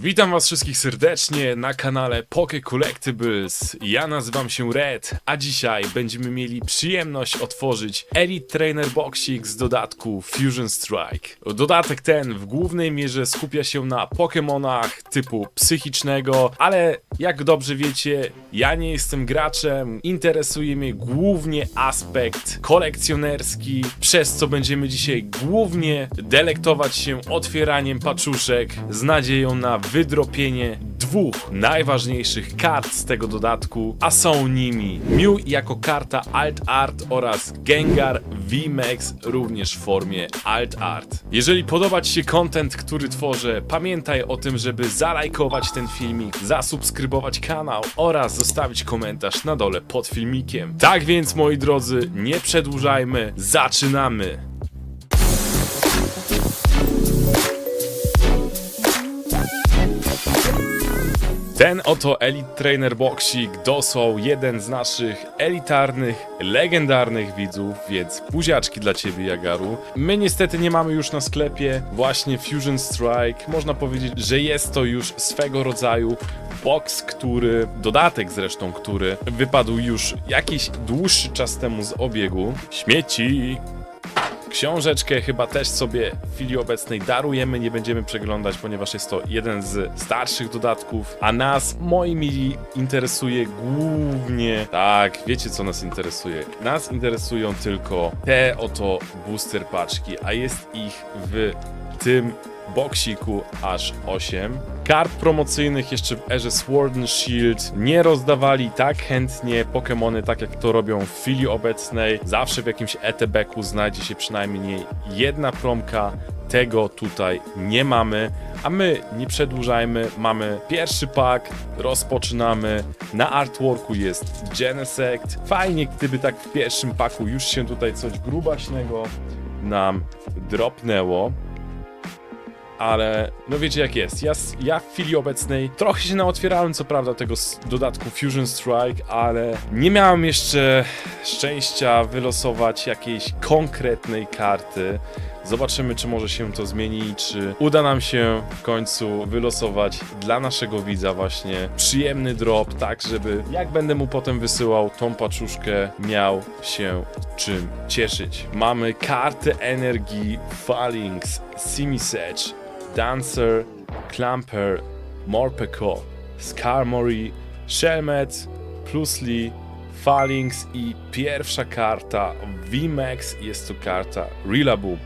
Witam was wszystkich serdecznie na kanale Poke Collectibles. Ja nazywam się Red, a dzisiaj będziemy mieli przyjemność otworzyć Elite Trainer Boxik z dodatku Fusion Strike. Dodatek ten w głównej mierze skupia się na Pokémonach typu psychicznego, ale jak dobrze wiecie, ja nie jestem graczem, interesuje mnie głównie aspekt kolekcjonerski, przez co będziemy dzisiaj głównie delektować się otwieraniem paczuszek z nadzieją na wydropienie dwóch najważniejszych kart z tego dodatku, a są nimi Mew jako karta Alt Art oraz Gengar VMAX również w formie Alt Art. Jeżeli podoba Ci się content, który tworzę, pamiętaj o tym, żeby zalajkować ten filmik, zasubskrybować kanał oraz zostawić komentarz na dole pod filmikiem. Tak więc moi drodzy, nie przedłużajmy, zaczynamy! Ten oto Elite Trainer Boxik dosłał jeden z naszych elitarnych, legendarnych widzów, więc buziaczki dla ciebie, Jagaru. My niestety nie mamy już na sklepie właśnie Fusion Strike. Można powiedzieć, że jest to już swego rodzaju box, który, dodatek zresztą, który wypadł już jakiś dłuższy czas temu z obiegu. Śmieci! Książeczkę chyba też sobie w chwili obecnej darujemy, nie będziemy przeglądać, ponieważ jest to jeden z starszych dodatków, a nas, moi mili, interesuje głównie... Tak, wiecie co nas interesuje? Nas interesują tylko te oto booster paczki, a jest ich w tym boksiku aż 8. Kart promocyjnych jeszcze w erze Sword and Shield nie rozdawali tak chętnie Pokémony, tak jak to robią w chwili obecnej. Zawsze w jakimś ETB-ku znajdzie się przynajmniej jedna promka. Tego tutaj nie mamy, a my nie przedłużajmy. Mamy pierwszy pak, rozpoczynamy. Na artworku jest Genesect. Fajnie, gdyby tak w pierwszym paku już się tutaj coś grubaśnego nam dropnęło ale no wiecie jak jest. Ja, ja w chwili obecnej trochę się naotwierałem, co prawda, tego dodatku Fusion Strike, ale nie miałem jeszcze szczęścia wylosować jakiejś konkretnej karty. Zobaczymy, czy może się to zmieni, czy uda nam się w końcu wylosować dla naszego widza właśnie przyjemny drop, tak żeby jak będę mu potem wysyłał tą paczuszkę, miał się czym cieszyć. Mamy kartę energii Phalanx, Simisage, Dancer, Clamper, Morpeko, Skarmory, Shelmet, Plusli, Phalanx i pierwsza karta VMAX jest to karta Rillaboom.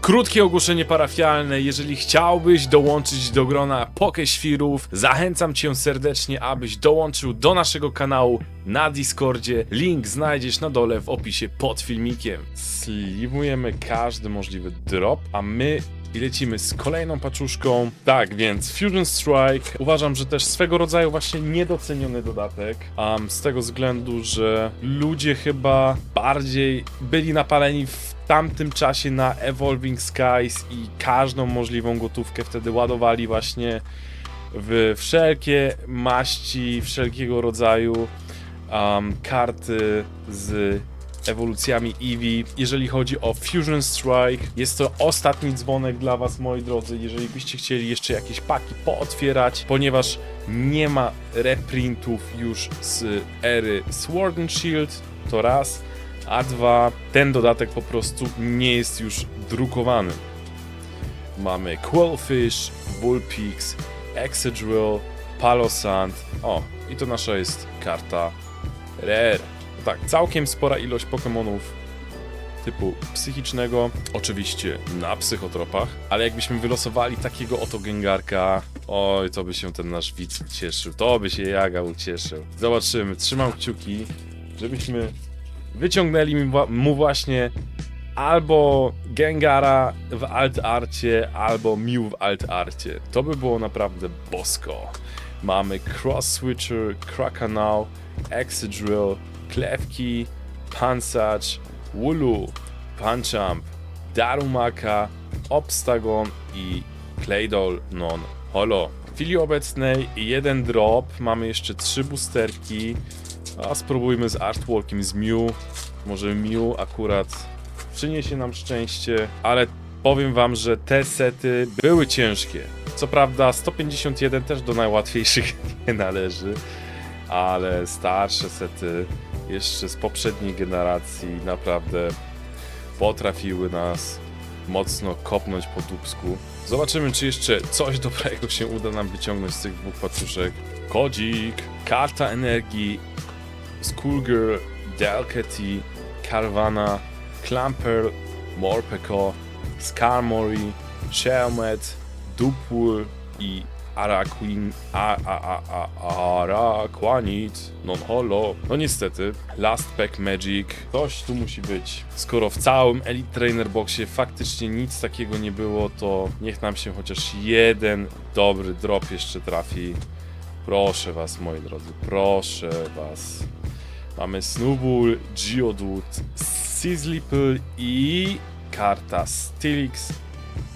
Krótkie ogłoszenie parafialne. Jeżeli chciałbyś dołączyć do grona Pokeświrów, zachęcam cię serdecznie, abyś dołączył do naszego kanału na Discordzie. Link znajdziesz na dole w opisie pod filmikiem. Slimujemy każdy możliwy drop, a my i lecimy z kolejną paczuszką. Tak, więc Fusion Strike uważam, że też swego rodzaju właśnie niedoceniony dodatek. Um, z tego względu, że ludzie chyba bardziej byli napaleni w tamtym czasie na Evolving Skies i każdą możliwą gotówkę wtedy ładowali właśnie w wszelkie maści, wszelkiego rodzaju um, karty z ewolucjami Eevee. Jeżeli chodzi o Fusion Strike, jest to ostatni dzwonek dla Was, moi drodzy. Jeżeli byście chcieli jeszcze jakieś paki pootwierać, ponieważ nie ma reprintów już z ery Sword and Shield, to raz, a dwa, ten dodatek po prostu nie jest już drukowany. Mamy Quillfish, Bullpix, Excadrill, Palosand. O, i to nasza jest karta Rare. Tak, całkiem spora ilość Pokémonów typu psychicznego, oczywiście na psychotropach, ale jakbyśmy wylosowali takiego oto Gengarka, oj, to by się ten nasz widz cieszył, to by się Jaga ucieszył. Zobaczymy, trzymam kciuki, żebyśmy wyciągnęli mu właśnie albo Gengara w Alt Arcie, albo Mew w Alt Arcie. To by było naprawdę bosko. Mamy Cross Switcher, Krakenau, Excadrill, Klefki, Pansage, Wooloo, Punjump, Darumaka, Obstagon i Claydol non holo. W chwili obecnej jeden drop, mamy jeszcze trzy boosterki, a spróbujmy z artworkiem z Mew. Może Mew akurat przyniesie nam szczęście, ale powiem wam, że te sety były ciężkie. Co prawda 151 też do najłatwiejszych nie należy, ale starsze sety jeszcze z poprzedniej generacji naprawdę potrafiły nas mocno kopnąć po dubsku. Zobaczymy, czy jeszcze coś dobrego się uda nam wyciągnąć z tych dwóch paczuszek. Kodzik, karta energii, Schoolgirl, Delcatty, Carvana, Clamper, Morpeko, Skarmory, Shelmet, Dupul i Araquin, a, a, a, a, Araquanit, non holo. No niestety, Last Pack Magic, coś tu musi być. Skoro w całym Elite Trainer Boxie faktycznie nic takiego nie było, to niech nam się chociaż jeden dobry drop jeszcze trafi. Proszę was, moi drodzy, proszę was. Mamy Snowball, Geodude, Sizzlipple i karta Stilix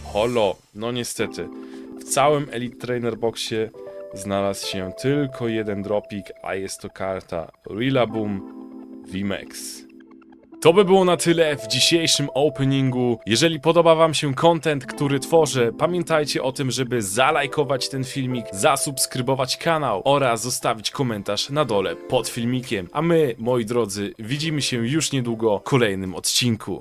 Holo. No niestety, całym Elite Trainer Boxie znalazł się tylko jeden dropik, a jest to karta Rillaboom VMAX. To by było na tyle w dzisiejszym openingu. Jeżeli podoba Wam się content, który tworzę, pamiętajcie o tym, żeby zalajkować ten filmik, zasubskrybować kanał oraz zostawić komentarz na dole pod filmikiem. A my, moi drodzy, widzimy się już niedługo w kolejnym odcinku.